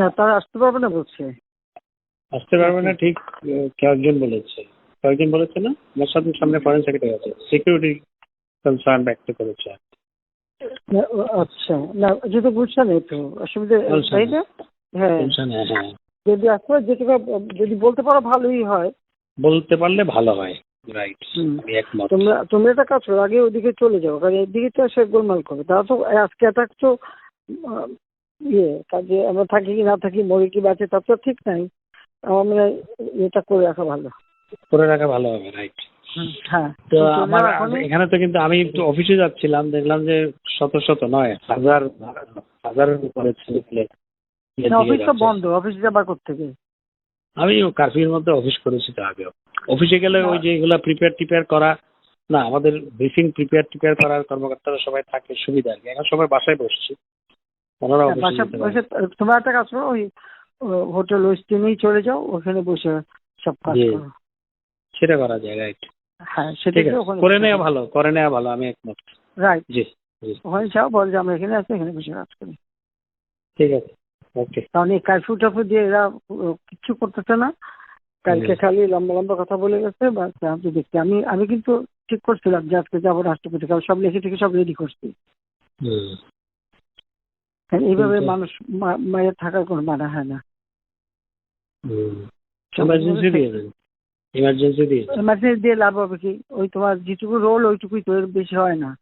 তা- তারা আসতে পারবে না বলছে। আসতে পারবে না ঠিক কয়েকজন বলেছে। কয়েকজন বলেছে না? সাথে সামনে ফরেন সেক্রেটারি আছে। সিকিউরিটি কনসার্ন ব্যক্ত করেছে। আচ্ছা। না যেহেতু বুঝছে না একটু অসুবিধা তাই না। হ্যাঁ। হ্যাঁ। যদি আসতে পারে যেটুকু যদি বলতে পারো ভালোই হয়। বলতে পারলে ভালো হয়। রাইট তোমরা তোমরা একটা কাজ করো আগে ওদিকে চলে যাও। কারণ এদিকে তো সে গোলমাল করবে। তারা তো আজকে অ্যাটাক তো ইয়ে কাজে আমরা থাকি কি না থাকি মরে কি বাঁচে তার তো ঠিক নাই। আমার এটা করে রাখা ভালো। করে রাখা ভালো হবে রাইট হ্যাঁ। তো আমার এখানে তো কিন্তু আমি একটু অফিসে যাচ্ছিলাম দেখলাম যে শত শত নয় হাজার হাজারের উপরে ছেলে অফিস তো বন্ধ অফিস যাবার থেকে আমি কার্ফিউর মধ্যে অফিস করেছি তো আগেও। অফিসে গেলে ওই যে এগুলা প্রিপেয়ার টিপেয়ার করা না আমাদের ব্রিফিং প্রিপেয়ার টিপেয়ার করার কর্মকর্তারা সবাই থাকে সুবিধা আর কি। এখন সবাই বাসায় বসছি। তোমরা একটা কাজ করো ওই হোটেল ওয়েস্টিনেই চলে যাও ওখানে বসে সব কাজ। করো। সেটা করা যায় রাইট। হ্যাঁ ঠিক সেটা আছে। করে নেওয়া ভালো করে নেওয়া ভালো আমি একমত। রাইট। জি ওখানে যাও বল যে আমরা এখানে আছি এখানে বসে কাজ করি। ঠিক আছে ওকে। কারণ এই কারফিউ টাফিউ দিয়ে এরা কিচ্ছু করতেছে না। কালকে খালি লম্বা লম্বা কথা বলে গেছে আমি দেখছি আমি আমি কিন্তু ঠিক করছিলাম যে আজকে যাব রাষ্ট্রপতি কারণ সব লিখে টিখে সব রেডি করছি। এইভাবে মানুষ মায়ের থাকার কোনো মানা হয় না। এমার্জেন্সি দিয়ে লাভ হবে কি? ওই তোমার যেটুকু রোল ওইটুকুই তো এর বেশি হয় না।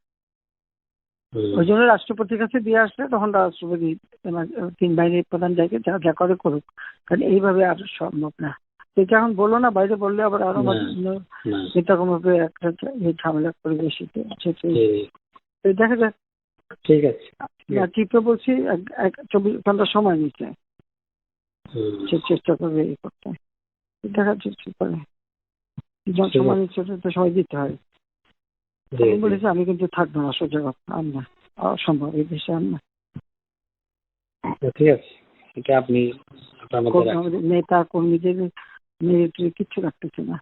ওই জন্য রাষ্ট্রপতির কাছে দিয়ে আসলে তখন রাষ্ট্রপতি তিন বাহিনীর প্রধান জায়গায় যা যা করে করুক। কারণ এইভাবে আর সম্ভব না। এটা এখন বলল না বাইরে বললে আবার আরও এরকম ভাবে একটা ঝামেলা পরিবেশিতে দেখা যাক ঠিক আছে। টিপে বলছি এক- চব্বিশ ঘণ্টা সময় সে চেষ্টা করবে এই করতে। দেখা যাচ্ছে করে। সময় নিচ্ছে তো সময় দিতে হয়। আমি বলেছি আমি কিন্তু থাকব না সোজা কথা আর না। অসম্ভব এই দেশে আর না। ঠিক আছে। এটা আপনি নেতা কর্মীদের মিলিটারি কিচ্ছু রাখতেছে না।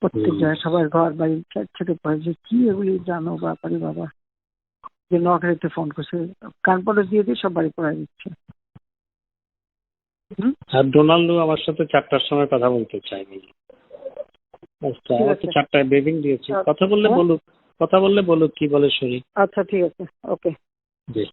প্রত্যেক জায়গায় সবার ঘর বাড়ি ছোট- পায় যে কি এগুলি জানো ব্যাপারে বাবা। যে নখারিতে ফোন করছে কানপটে দিয়ে দিয়ে সব বাড়ি পড়ায় দিচ্ছে? আর ডোনাল্ডো আমার সাথে চারটার সময় কথা বলতে চাইনি আচ্ছা। চারটায় বেবিং দিয়েছি আচ্ছা। কথা বললে? বলুক কথা বললে বলুক কি বলে শুনি আচ্ছা ঠিক আছে ওকে জি